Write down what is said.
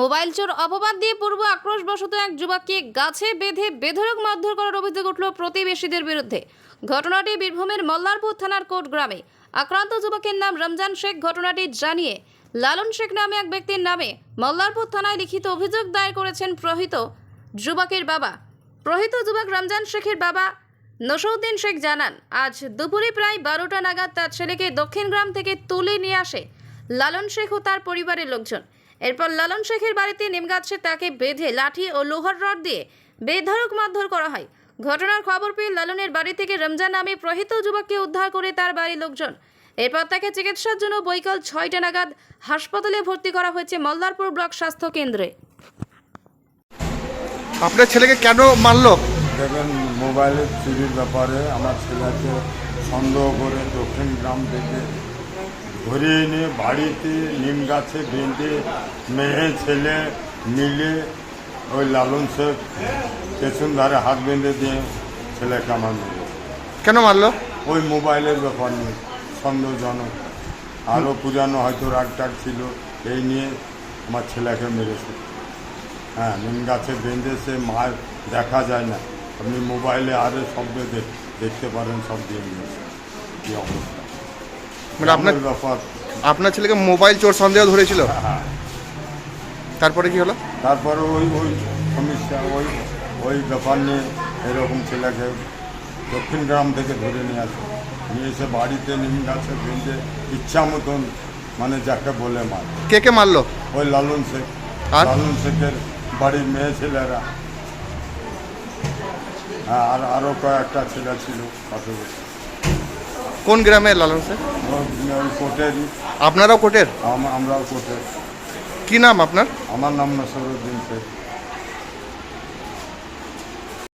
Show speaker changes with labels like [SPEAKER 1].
[SPEAKER 1] Mobile চোর অপবাদ দিয়ে পূর্ব আক্রোশবশত এক যুবককে গাছে বেঁধে বেধরক মারধর করার অভিযোগ উঠল প্রতিবেশীদের বিরুদ্ধে। ঘটনাটি বীরভূমের মল্লারপুর থানার কোট গ্রামে। আক্রান্ত যুবকের নাম রমজান শেখ। ঘটনাটি জানিয়ে লালন শেখ নামে এক ব্যক্তির নামে মল্লারপুর থানায় লিখিত অভিযোগ দায়ের করেছেন প্রহিত যুবকের বাবা। প্রহিত যুবক রমজান শেখের বাবা নসরুদ্দিন শেখ জানান, আজ দুপুরে প্রায় বারোটা নাগাদ তার ছেলেকে দক্ষিণ গ্রাম থেকে তুলে নিয়ে আসে লালন শেখ ও তার পরিবারের লোকজন। এরপর লালন শেখের বাড়িতে নিমগাছে তাকে বেঁধে লাঠি ও লোহার রড দিয়ে বেধড়ক মারধর করা হয়। ঘটনার খবর পেয়ে লালনের বাড়ি থেকে রমজান নামে প্রহিত যুবককে উদ্ধার করে তার বাড়ির লোকজন। এরপর তাকে চিকিৎসার জন্য বৈকাল ছয়টা নাগাদ হাসপাতালে ভর্তি করা হয়েছে মল্লারপুর ব্লক স্বাস্থ্য কেন্দ্রে।
[SPEAKER 2] আপনার ছেলেকে কেন মারলো?
[SPEAKER 3] দেখবেন মোবাইলের চুরির ব্যাপারে আমার ছেলেকে সন্দেহ করে দক্ষিণ গ্রাম থেকে ধরিয়ে এনে বাড়িতে নিম গাছে বেঁধে মেয়ে ছেলে মিলে ওই লালন শেখ পেছন ধারে হাত বেঁধে দিয়ে ছেলেকে আমার মেরে
[SPEAKER 2] কেন মারলো?
[SPEAKER 3] ওই মোবাইলের ব্যাপার নিয়ে সন্দেহজনক। আরও পুরানো হয়তো রাগ টাগ ছিল এই নিয়ে আমার ছেলেকে মেরেছে হ্যাঁ নিম গাছে বেঁধে সে মার দেখা যায় না। আপনি মোবাইলে আরে শব্দ দেখ- দেখতে পারেন সব দিয়ে নিয়েছে কী অবস্থা?
[SPEAKER 2] মানে আপনার আপনার ছেলেকে মোবাইল চোর সন্দেহ ধরেছিল?
[SPEAKER 3] হ্যাঁ
[SPEAKER 2] তারপরে কি হলো?
[SPEAKER 3] তারপরে ওই ওই সমস্যা ওই ওই ব্যাপার নিয়ে এরকম ছেলেকে দক্ষিণ গ্রাম থেকে ধরে নিয়ে আসে। নিয়ে এসে বাড়িতে নিম গাছে বেঁধে ইচ্ছা মতন মানে যাকে বলে মার।
[SPEAKER 2] কে কে মারলো?
[SPEAKER 3] ওই লালন শেখ।
[SPEAKER 2] আর?
[SPEAKER 3] লালন শেখের বাড়ির মেয়ে ছেলেরা। হ্যাঁ আর আরও কয়েকটা ছেলে ছিল। পাশাপাশি
[SPEAKER 2] কোন গ্রামে লালন স্যার? আপনারাও
[SPEAKER 3] কোটের? আমরাও কোর্টের
[SPEAKER 2] কি নাম আপনার?
[SPEAKER 3] আমার নাম নসরুদ্দিন শেখ।